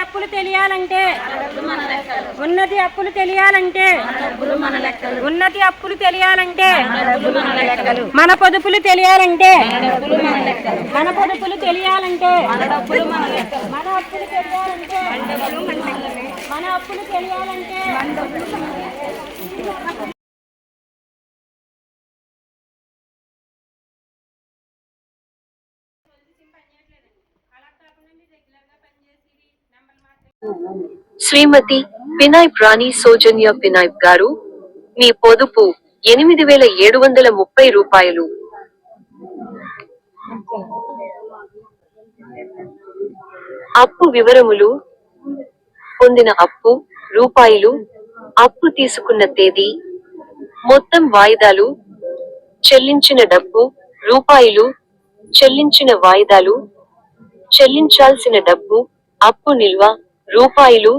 అప్పులు తెలియాలంటే జీవిత ఉన్నతి అప్పులు తెలియాలంటే ఉన్నతి అప్పులు తెలియాలంటే మన పొదుపులు తెలియాలంటే మన పొదుపులు తెలియాలంటే మన అప్పులు తెలియాలంటే మన అప్పులు తెలియాలంటే శ్రీమతి పినాయ్ రాణి సౌజన్య పినాయ్ గారు మీ పొదుపు ఎనిమిది వేల ఏడు వందల ముప్పై రూపాయలు. అప్పు వివరములు పొందిన అప్పు రూపాయలు అప్పు తీసుకున్న తేదీ మొత్తం వాయిదాలు చెల్లించిన డబ్బు రూపాయలు చెల్లించిన వాయిదాలు చెల్లించాల్సిన డబ్బు అప్పు నిల్వ రూపాయలు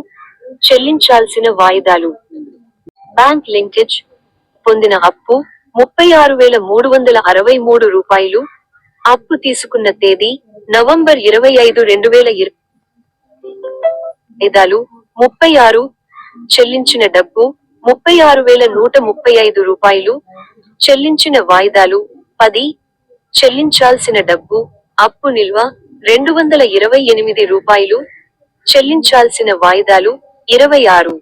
చెల్లించాల్సిన వాయిదాలు. బ్యాంక్ లింకేజ్ పొందిన అప్పు ముప్పై ఆరు వేల మూడు వందల అరవై మూడు రూపాయలు. అప్పు తీసుకున్న తేదీ నవంబర్ ఇరవై ఐదు రెండు వేల ఇరవై వాయిదాలు ముప్పై ఆరు చెల్లించిన డబ్బు ముప్పై ఆరు వేల నూట ముప్పై ఐదు రూపాయలు. చెల్లించిన వాయిదాలు పది. చెల్లించాల్సిన డబ్బు అప్పు నిల్వ రెండు వందల ఇరవై ఎనిమిది రూపాయలు. చెల్లించాల్సిన వాయిదాలు ఇరవై ఆరు.